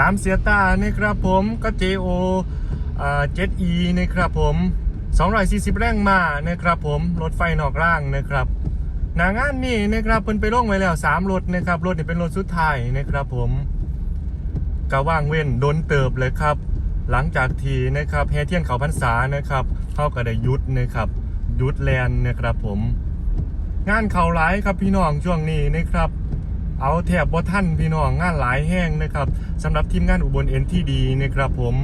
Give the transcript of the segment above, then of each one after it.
ตามเสียตานะครับผมก็ JO อ่า 7E นะครับผม240 แรงมานะครับผมรถไฟนอกร่างนะครับหนางานนี่นะครับเพิ่นไปลงไว้แล้ว 3 รถนะครับรถนี่เป็นรถสุดท้ายนะครับผมกะว่างเว้นโดนเติบเลยครับ หลังจากที่นะครับแฮเทียนเขาพรรษานะครับเข้าก็ได้ยุดนะครับยุดแลนนะครับผม งานเขาหลายครับพี่น้องช่วงนี้นะครับ เอาแถบบ่ท่านพี่น้องงานหลายแห้งนะครับสำหรับทีมงานอุบลเอ็นที่ดีนะครับผม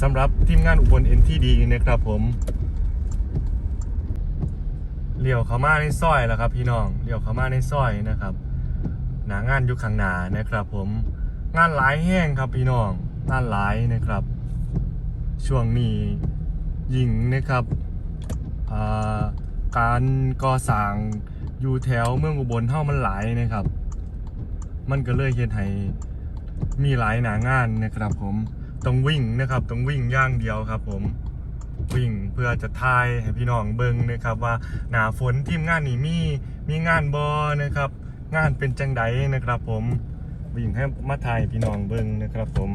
สำหรับทีมงานอุบลเอ็นที่ดีนะครับผมเลี้ยวเข้ามาในซอยแล้วครับ พี่น้องเลี้ยวเข้ามาในซอยนะครับ หนางานอยู่ข้างหน้านะครับ ผมงานหลายแห้งครับพี่น้องงานหลายนะครับ ช่วงนี้ยิงนะครับการก่อสร้าง อยู่แถวเมืองอุบลเท่ามันหลายนะครับ มันก็เลยเฮ็ดให้มีหลายหนางานนะครับ ผมต้องวิ่งนะครับต้องวิ่งย่างเดียวครับ ผมวิ่งเพื่อจะทายให้พี่น้องเบิ่งนะครับ ว่าหนาฝนทีมงานนี่มีมีงานบอนะครับ งานเป็นจังไดนะครับ ผมวิ่งให้มาทายพี่น้องเบิ่งนะครับ ผม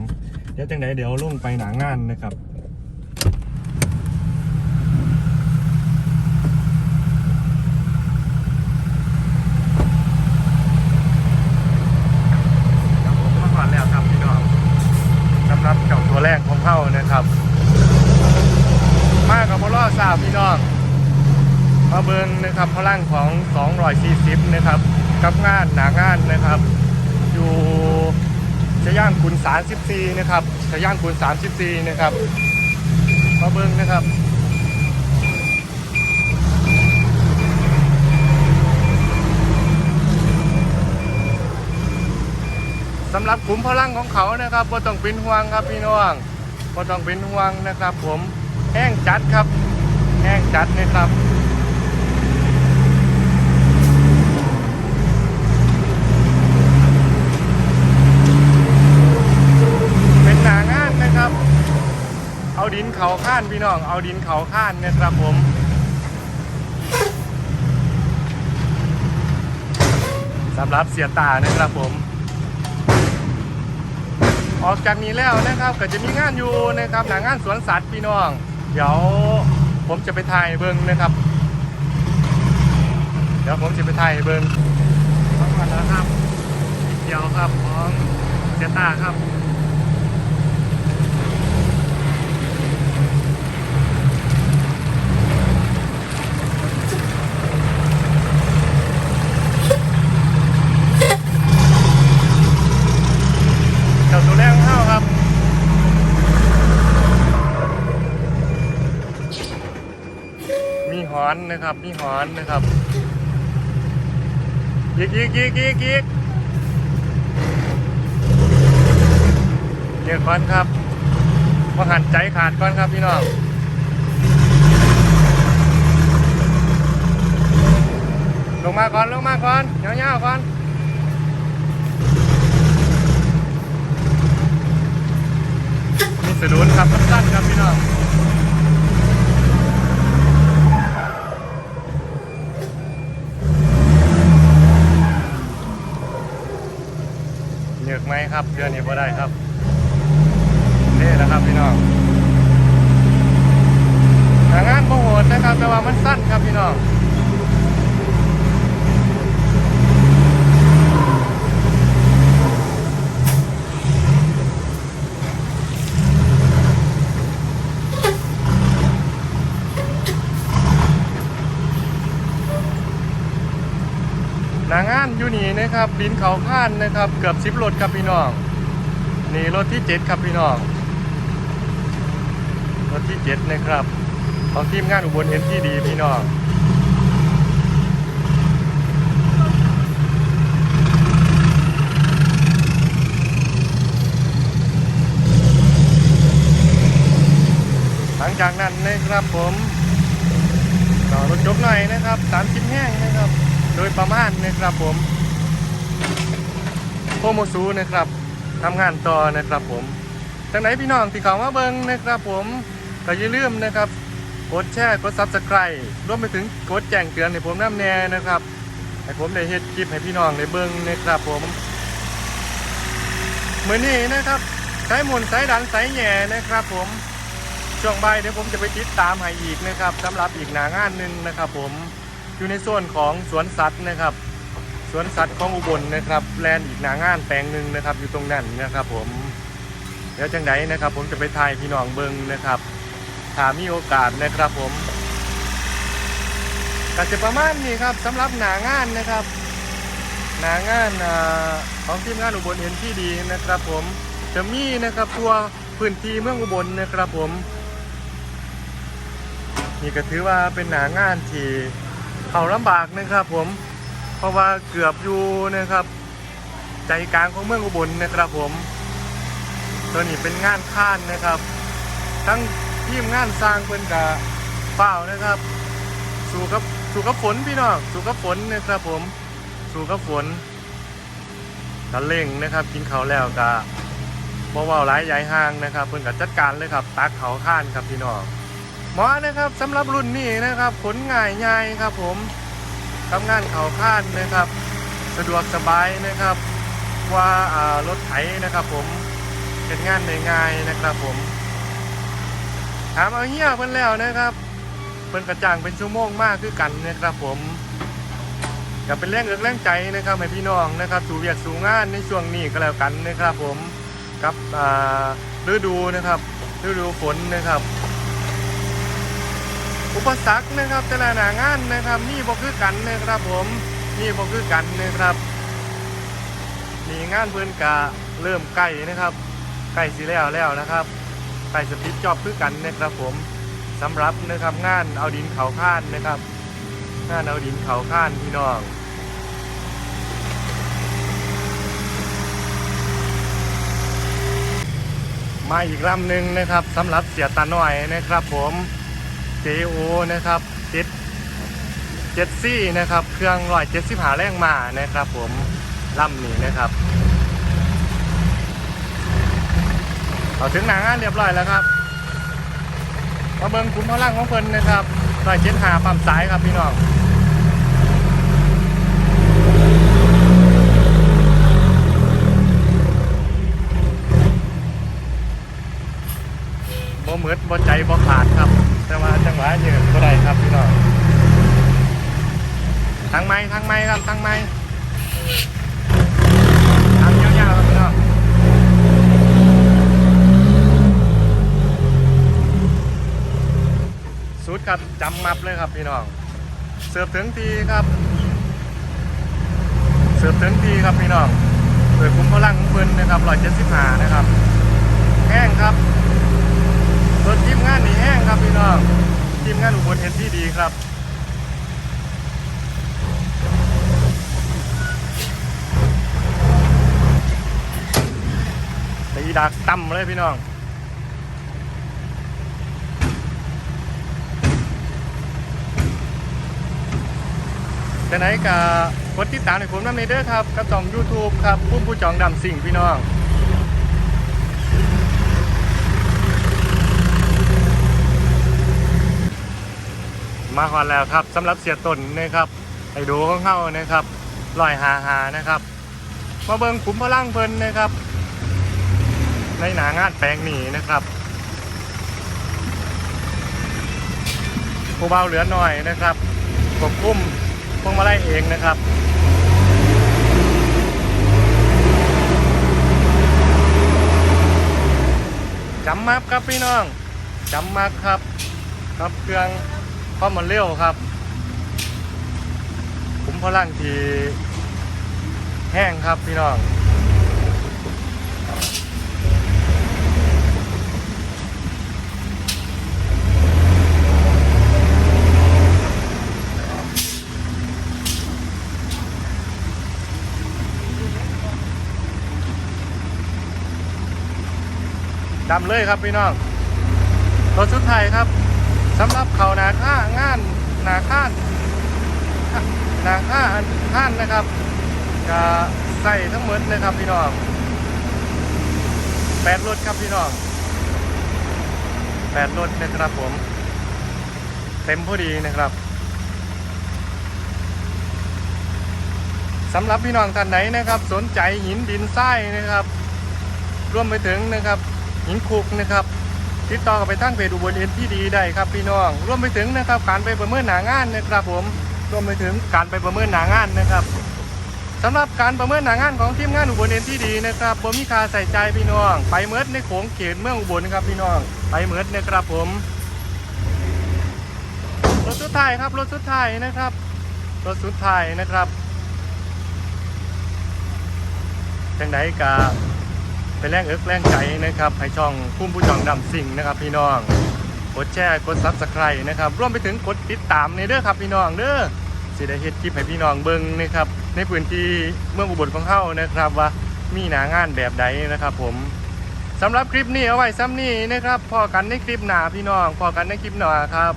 เดี๋ยวจังไดเดี๋ยวลงไปหนางานนะครับผมมาก่อนแล้วครับพี่น้องสำหรับเจ้าตัวแรกของเข้านะครับ มากับบอลอสาวพี่น้อง มาเบิง นะครับพลังของ240นะครับกับงานหนางานนะครับ อยู่จะย่างคุณ34นะครับจะย่างคุณ34นะครับมาเบิงนะครับสำหรับขุมพลังของเขานะครับบ่ต้องเป็นห่วงครับพี่น้องบ่ต้องเป็นห่วงนะครับ ผมแห้งจัดครับแห้งจัดนะครับ เป็นหนางานนะครับ เอา ดินเขาข้านพี่น้อง เอาดินเขาข้านนะครับผมสำหรับเสียตานะครับผม ออกจากนี้แล้วนะครับก็จะมีงานอยู่นะครับหนางานสวนสัตว์พี่น้อง เดี๋ยวผมจะไปถ่ายเบิ้งนะครับ เดี๋ยวผมจะไปถ่ายเบิ้งทั้งวันแล้วครับเดียวครับของเจยต้าครับ เจ้าตัวแรกของเข้าครับ มีห อนนะครับมีหอนนะครับยิกยิกยิกยิกยิกเดี๋ยวก่อนครับมาหันใจขาดก่อนครับพี่น้องลงมาก่อนลงมาก่อนเงี้ยวๆก่อนมีสะดุนครับสั้นๆครับพี่น้อง เหยือกไหมครับเดือนนี้พอได้ครับนี่แหละครับพี่น้องหางานโมโหดนะครับแต่ว่ามันสั้นครับพี่น้อง นางานอยู่นี่นะครับบินเขาข้านนะครับ เกือบสิบรถครับพี่น้อง นี่รถที่เจ็ดครับพี่น้องรถที่เจ็ดนะครับของทีมงานอุบลเอ็นที่ดีพี่น้องหลังจากนั้นนะครับผมต่อรถยกหน่อยนะครับสามชิ้นแห้งนะครับ โดยประมาณนะครับผมโปรโมซูนะครับทำงานต่อนะครับผมจากไหนพี่น้องที่เขามาเบิ้งนะครับผมก็อย่าลืมนะครับกดแชร์กดซับสไครต์รวมไปถึงกดแจ้งเตือนให้ผมน้ำแน่นะครับให้ผมได้เฮ็ดคลิปให้พี่น้องได้เบิ้งนะครับผมเหมือนนี้นะครับสายหมุนสายดันสายแหย่นะครับผมช่วงบ่ายเดี๋ยวผมจะไปติดตามให้อีกนะครับสำหรับอีกหนางานหนึ่งนะครับผม อยู่ในส่วนของสวนสัตว์นะครับสวนสัตว์ของอุบลนะครับแลนด์อีกหนางานแปลงหนึ่งนะครับ อยู่ตรงนั้นนะครับ ผมเดี๋ยวจังไดนะครับ ผมจะไปถ่ายพี่น้องเบิงนะครับถ้ามีโอกาสนะครับ ผมก็จะประมาณนี้ครับสำหรับหนางานนะครับหนางานอของทีมงานอุบลเอ็นที่ดีนะครับ ผมจะมีนะครับตัวพื้นที่เมืองอุบลนะครับ ผมนี่ก็ถือว่าเป็นหนางานที่ เขาลำบากนะครับผมเพราะว่าเกือบอยู่นะครับ ใจกลางของเมืองอุบลนะครับผมตัวนี้เป็นงานข้านนะครับ ทั้งทีมงานสร้างเพิ่นกับเปล่านะครับ สู่กับสู่กับฝนพี่น้องสู่กับฝนนะครับผมสู่กับฝนกะเล่งนะครับ กินเขาแล้วกะบ่เว้าหลายใหญ่ห่างนะครับเพิ่อนก็จัดการเลยครับ ตักเขาข้านครับพี่น้อง หมอนะครับสำหรับรุ่นนี้นะครับ ผลง่ายง่ายครับ ผมทำงานเข่าข้านนะครับ สะดวกสบายนะครับว่ารถไถนะครับ ผมเป็นงานง่ายนะครับ ผม ถามเอาเฮียเพิ่นแล้วนะครับเพิ่นกระจ่างเป็นชั่วโมงมากคือกันนะครับ ผมก็เป็นแรงเอิกแรงใจนะครับให้พี่น้องนะครับสู่เวียกสู่งานในช่วงนี้ก็แล้วกันนะครับ ผมกับอ่าฤดูนะครับฤดูฝนนะครับ อุปสรรคนะครับแต่ละหน้างานนะครับนี่บ่คือกันนะครับผมนี่บ่คือกันนะครับนี่งานเพิ่นกะเริ่มใกล้นะครับใกล้สิแล้วแล้วนะครับใกล้สปิดจอบคือกันนะครับผมสำหรับนะครับงานเอาดินเขาข้านนะครับงานเอาดินเขาข้านพี่น้องมาอีกลำหนึ่งนะครับสำหรับเสียตาหน่อยนะครับผม JO นะครับเจ็ดเจ็ดซี่นะครับ เครื่องร้อยเจ็ดสิบหาแรงมานะครับ ผมลำนี้นะครับเอาถึงหนังเรียบร้อยแล้วครับมาเบิ้งคุ้มพลังของเพิ่นนะครับร้อยเจ็ดหาปั๊มสายครับพี่น้องบ่เหมือดบ่ใจบ่ขาดครับ แต่ว่าจังหวะยืนบ่ได้ครับพี่น้องทางไม้ทางไม้ครับทางไม้ทางยาวๆครับพี่น้องสุดครับจำมับเลยครับพี่น้องเสิร์ฟถึงทีครับเสิร์ฟถึงทีครับพี่น้องโดยคุ้มพลังของเพิ่นนะครับร้อยเจ็ดสิบห้านะครับแห้งครับ รถทีมงานนี่แห้งครับพี่น้องทีมงานอุบลเอ็นที่ดีครับตีดักตั้มเลยพี่น้องจะไหนกับกดติดตามในผมน้ำในเด้อครับกับช่อง YouTube ครับผู้ผู้จองดำสิ่งพี่น้อง มาก่อนแล้วครับสำหรับเสียตนนะครับไอ้ดูของเข้านะครับลอยหาหานะครับ มาเบิงขุมพลังเพิ่นนะครับ ในหนางานแปลงหนีนะครับผู้เบาเหลือหน่อยนะครับควบคุมพวงมาไลัยเองนะครับจำมับครับพี่น้องจำมับครับ ครับเครื่อง ความมันเร็วครับขุมพลังที่แห้งครับพี่น้องดำเลยครับพี่น้องรถชุดไทยครับ สำหรับเขานาค่างานนาข้านนาค่าอันข้านนะครับจะใส่ทั้งหมดเลยครับพี่น้องแปดรถครับพี่น้องแปดรถนะครับผม เต็มพอดีนะครับสำหรับพี่น้องท่านไหนนะครับ สนใจหินดินทรายนะครับ รวมไปถึงนะครับ หินคุกนะครับ ติดต่อกับไปทั้งเพจอุบลเอ็นทีดีได้ครับพี่น้องรวมไปถึงนะครับการไปประเมินหนางานนะครับผมรวมไปถึงการไปประเมินหนางานนะครับสำหรับการประเมินหนางานของทีมงานอุบลเอ็นที่ดีนะครับผมมีค่าใส่ใจพี่น้อง ไปเมิดในโขงเขตเมืองอุบลครับพี่น้อง ไปเมิดนะครับผม รถสุดท้ายครับ รถสุดท้ายนะครับ รถสุดท้ายนะครับจังไดกา เป็นแรงเอิกแรงใจนะครับให้ช่องพุ่มผู้จองดำสิ่งนะครับ พี่น้อง กดแชร์กดซับสไครต์นะครับรวมไปถึงกดติดตามในเด้อครับพี่น้องเด้อสิได้เฮ็ดคลิปให้พี่น้องเบิ่งนะครับในพื้นที่เมืองอุบลของเฮานะครับ ว่ามีหนางานแบบใดนะครับผมสำหรับคลิปนี้เอาไว้ซ้ำนี้นะครับพอกันในคลิปหน้าพี่น้องพอกันในคลิปหน้าครับ